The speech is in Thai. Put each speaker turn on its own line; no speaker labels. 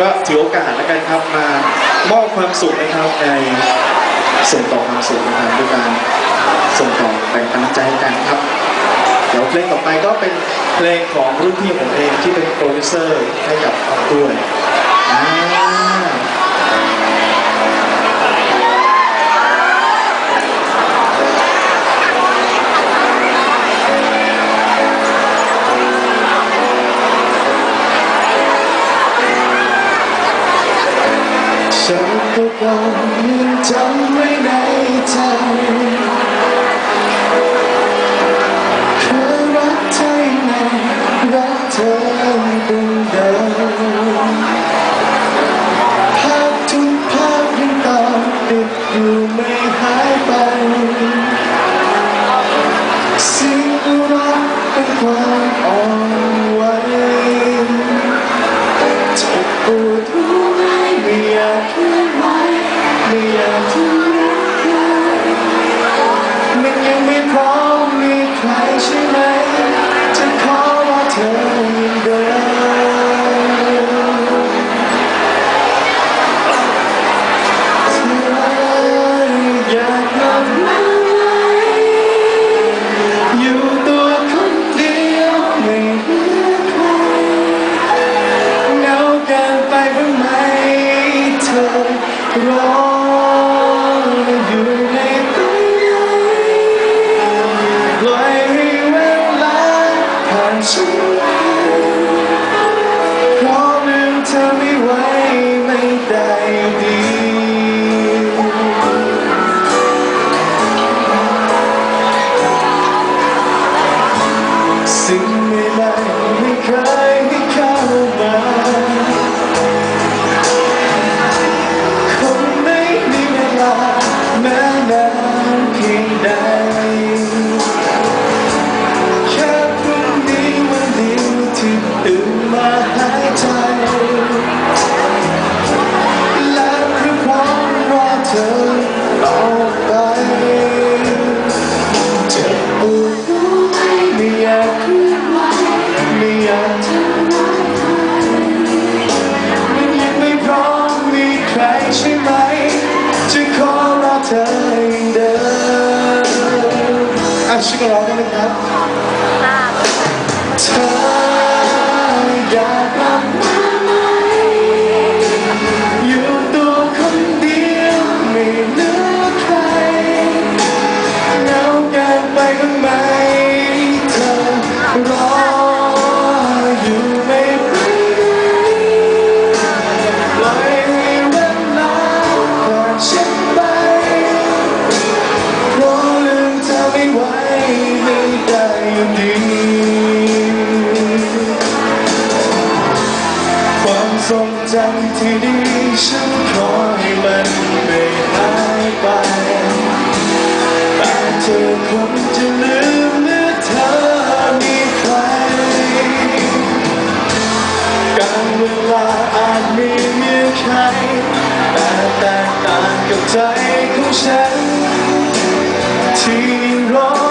ก็ถือโอกาสแล้วกันครับมามอบความสุขนะครับในส่งต่อความสุขนะครับด้วยการส่งต่อแบ่งปันน้ำใจให้กันครับ เดี๋ยวเพลงต่อไปก็เป็นเพลงของรุ่นพี่ผมเองที่เป็นโปรดิวเซอร์ให้กับออฟด้วย ฉันก็ยังจำไว้ในใจเคยรักเธอยังไงรักเธอเป็นเดิมภาพทุกภาพยังตามติดอยู่ ผ่ อะชิคกี้พายได้ไหมครับเธออยากกลับมาไหมอยู่ตัวคนเดียวไม่เหลือใครเหงาเกินไปบ้างไมเธอรออยู่ไม่ไปปล่อยให้เวลาผ่านฉันไปเพราะลืมเธอไม่ไหว ด้อยู่ดีความทรงจำที่ดีฉันขอให้มันไม่หายไปแต่เธอคงจะลืมเมื่อเธอมีใคร การเวลาอาจมีเงื่อนไขแต่แตกต่างกับใจของฉันที่รอ